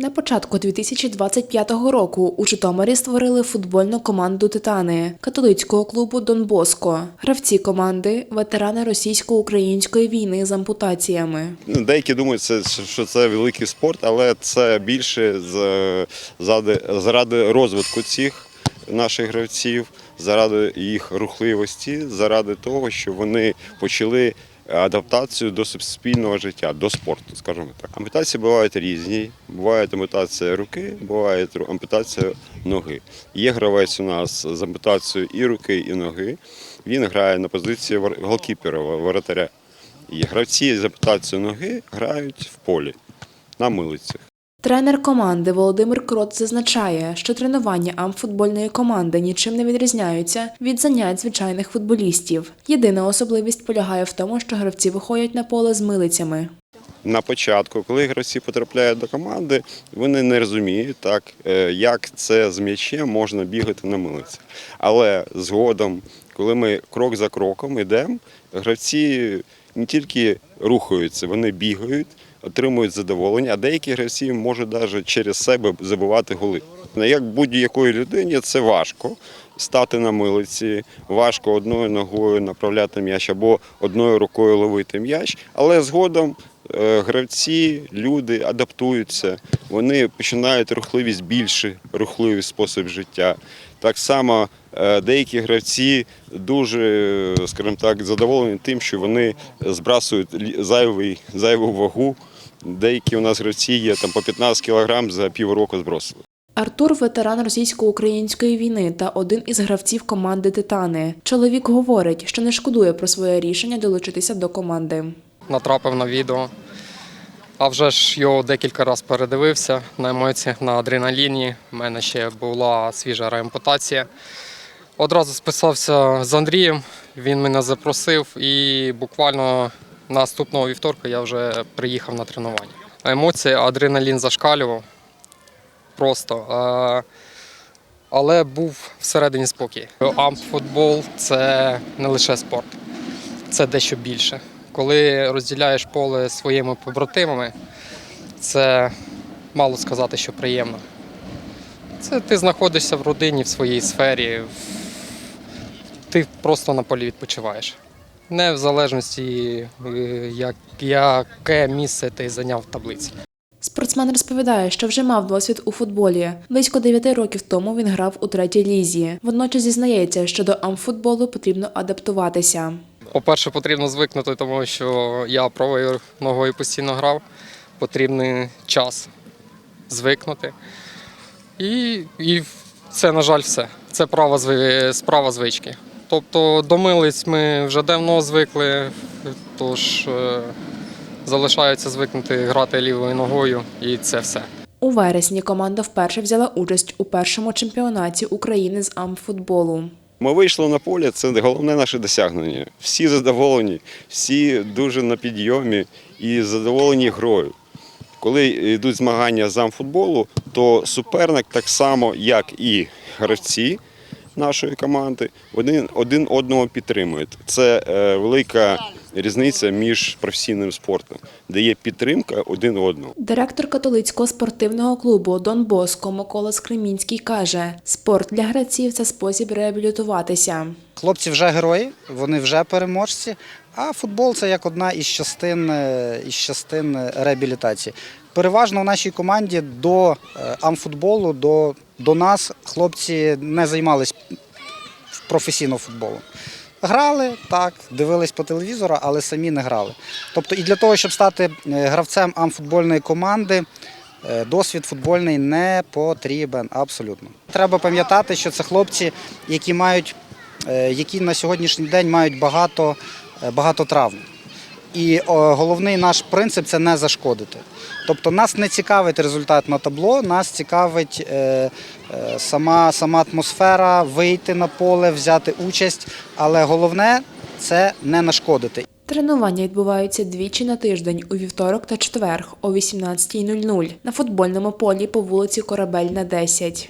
На початку 2025 року у Житомирі створили футбольну команду Титани католицького клубу Дон Боско. Гравці команди ветерани російсько-української війни з ампутаціями. Ну, Деякі думають, що це великий спорт, але це більше заради розвитку цих наших гравців, заради їх рухливості, заради того, що вони почали адаптацію до суспільного життя, до спорту, скажімо так. Ампутації бувають різні. Буває ампутація руки, буває ампутація ноги. Є гравець у нас з ампутацією і руки, і ноги. Він грає на позиції голкіпера, воротаря. І гравці з ампутацією ноги грають в полі на милицях. Тренер команди Володимир Крот зазначає, що тренування амфутбольної команди нічим не відрізняються від занять звичайних футболістів. Єдина особливість полягає в тому, що гравці виходять на поле з милицями. На початку, коли гравці потрапляють до команди, вони не розуміють, так, е, як це з м'ячем можна бігати на милицях. Але згодом, коли ми крок за кроком йдемо, гравці не тільки рухаються, вони бігають, отримують задоволення, а деякі гравці можуть навіть через себе забивати голи. Як будь-якої людині це важко стати на милиці, важко одною ногою направляти м'яч або одною рукою ловити м'яч, але згодом е, гравці, люди адаптуються, вони починають рухливість більше, рухливий спосіб життя. Так само е, деякі гравці дуже, скажімо так, задоволені тим, що вони збрасують зайвий, зайву вагу. Деякі у нас гравці є там по 15 кілограм за півроку збросили. Артур ветеран російсько-української війни та один із гравців команди Титани. Чоловік говорить, що не шкодує про своє рішення долучитися до команди. натрапив на відео. А вже ж його декілька разів передивився на емоціях, на адреналіні. У мене ще була свіжа реампутація. Одразу списався з Андрієм, він мене запросив і буквально наступного вівторка я вже приїхав на тренування. Емоції, адреналін зашкалював просто. Але був всередині спокій. Амфутбол це не лише спорт це дещо більше. Коли розділяєш поле своїми побратимами, це мало сказати, що приємно. Це ти знаходишся в родині, в своїй сфері, ти просто на полі відпочиваєш. Не в залежності, е, яке місце ти зайняв в таблиці. Спортсмен розповідає, що вже мав досвід у футболі. Близько 9 років тому він грав у третій лізі. Водночас зізнається, що до амфутболу потрібно адаптуватися. По-перше, потрібно звикнути, тому що я правою ногою постійно грав. Потрібний час звикнути. І, і це, на жаль, все. Це права, справа звички. Тобто до милиць ми вже давно звикли, тож е, залишається звикнути грати лівою ногою, і це все. У вересні команда вперше взяла участь у першому чемпіонаті України з амфутболу. Ми вийшли на поле, це головне наше досягнення. Всі задоволені, всі дуже на підйомі і задоволені грою. Коли йдуть змагання з амфутболу, то суперник так само, як і гравці нашої команди, один, один одного підтримують. Це е, велика різниця між професійним спортом, де є підтримка один одного. Директор католицького спортивного клубу Дон Боско Микола Скремінський каже: спорт для гравців це спосіб реабілітуватися. Хлопці вже герої, вони вже переможці. А футбол це як одна із частин, е, із частин реабілітації. Переважно в нашій команді до е, амфутболу, до, до нас хлопці не займались професійно футболом. Грали так, дивились по телевізору, але самі не грали. Тобто, і для того, щоб стати е, гравцем амфутбольної команди, е, досвід футбольний не потрібен абсолютно. Треба пам'ятати, що це хлопці, які мають, е, які на сьогоднішній день мають багато, багато травм. І головний наш принцип це не зашкодити. Тобто нас не цікавить результат на табло, нас цікавить е, е, сама, сама атмосфера, вийти на поле, взяти участь. Але головне це не нашкодити. Тренування відбуваються двічі на тиждень у вівторок та четверг о 18.00 на футбольному полі по вулиці Корабельна, 10.